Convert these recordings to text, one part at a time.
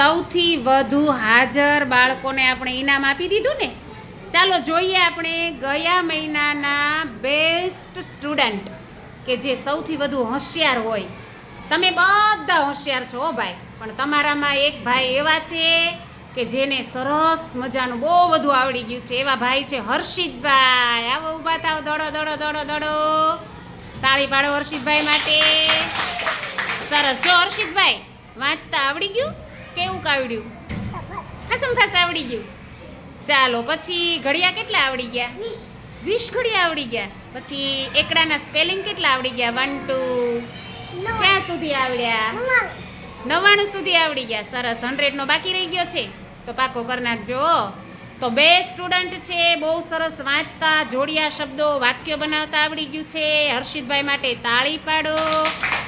સૌથી વધુ હાજર બાળકોને આપણે ઇનામ આપી દીધું ને? ચાલો જોઈએ આપણે ગયા મહિનાના બેસ્ટ સ્ટુડન્ટ, કે જે સૌથી વધુ હોશિયાર હોય. તમે બધા હોશિયાર છો ભાઈ, પણ તમારામાં એક ભાઈ એવા છે કે જેને સરસ મજાનું બહુ બધું આવડી ગયું છે. એવા ભાઈ છે હર્ષિતભાઈ. આવો ઊભા થાવ, દડો દડો દડો દડો. તાળી પાડો હર્ષિતભાઈ માટે. સરસ. જો હર્ષિતભાઈ, વાંચતા આવડી ગયું? કેવું આવડ્યું ખાસમ ખાસ આવડી ગયું. ચાલો પછી ઘડિયા કેટલા આવડી ગયા? વીસ. ઘડિયા આવડી ગયા. પછી એકડાના સ્પેલિંગ કેટલા આવડી ગયા? વન ટુ ક્યાં સુધી આવડ્યા? નવ્વાણું. સુધી આવડી ગયા. સરસ. હંડ્રેડનો બાકી રહી ગયો છે. તો પાકો કરી નાખજો. તો બે સ્ટુડન્ટ છે બહુ સરસ વાંચતા જોડિયા શબ્દો વાક્ય બનાવતા આવડી ગયું છે. હર્ષિતભાઈ માટે તાળી પાડો.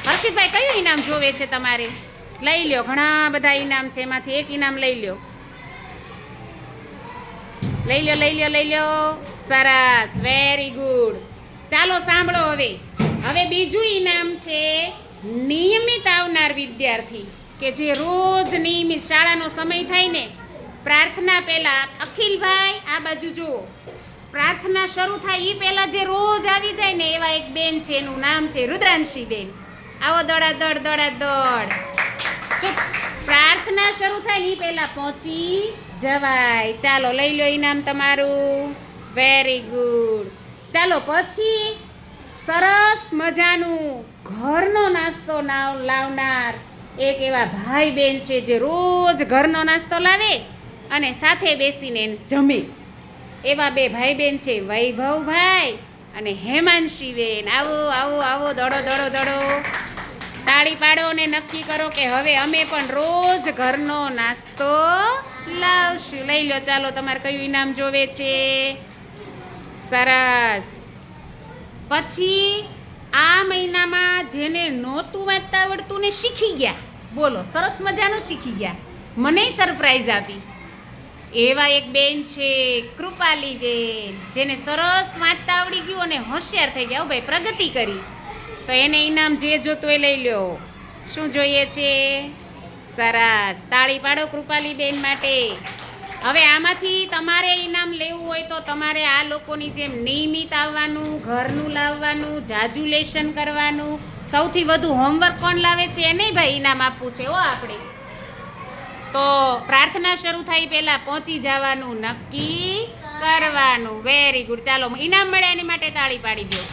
હર્ષિતભાઈ કયું ઇનામ જોવે છે તમારે? લઈ લ્યો, ઘણા બધા ઇનામ છે, એમાંથી એક ઇનામ લઈ લ્યો. લઈ લ્યો લઈ લ્યો લઈ લ્યો. સરસ વેરી ગુડ ચાલો સાંભળો હવે. હવે બીજું ઇનામ છે, નિયમિત આવનાર વિદ્યાર્થી, કે જે રોજ નિયમિત શાળાનો સમય થાય ને, પ્રાર્થના પહેલા, અખિલભાઈ, આ બાજુ જુઓ. પ્રાર્થના શરૂ થાય એ પહેલા જે રોજ આવી જાય ને, એવા એક બેન છે, એનું નામ છે રુદ્રાંશી બેન આવો દોડા દોડ દોડા દોડ પ્રાર્થના શરૂ થાય ને પહેલાં પહોંચી જવાય. ચાલો, લઈ લો ઇનામ તમારું. વેરી ગુડ ચાલો, પછી સરસ મજાનું ઘરનો નાસ્તો લાવનાર એક એવા ભાઈ બેન છે જે રોજ ઘરનો નાસ્તો લાવે અને સાથે બેસીને જમે. એવા બે ભાઈ બેન છે વૈભવભાઈ અને હેમાંશીબેન. આવો આવો આવો, દડો દડો દડો. તાળી પાડો અને નક્કી કરો કે હવે અમે પણ રોજ ઘરનો નાસ્તો લાવશું. લઈ લો, ચાલો, તમારે કયું ઇનામ જોવે છે? સરસ. પછી આ મહિનામાં જેને નહોતું વાંચતા આવડતું ને શીખી ગયા. બોલો, સરસ મજાનું શીખી ગયા. મને સરપ્રાઈઝ આપી. એવા એક બેન છે, કૃપાલી બેન, જેને સરસ વાંચતા આવડી ગયું અને હોશિયાર થઈ ગયા. ભાઈ, પ્રગતિ કરી. તો એને ઇનામ જે જોતું એ લઈ લ્યો. શું જોઈએ છે? સરસ. તાળી પાડો કૃપાલી બેન માટે. હવે આમાંથી તમારે ઇનામ લેવું હોય તો તમારે આ લોકોની જેમ નિયમિત આવવાનું, ઘરનું લાવવાનું, જાજુ લેશન કરવાનું. સૌથી વધુ હોમવર્ક કોણ લાવે છે? એને ભાઈ ઇનામ આપવું છે હો આપણે. તો પ્રાર્થના શરૂ થાય પહેલાં પહોંચી જવાનું, નક્કી કરવાનું. વેરી ગુડ ચાલો ઇનામ મળે એની માટે તાળી પાડી દો.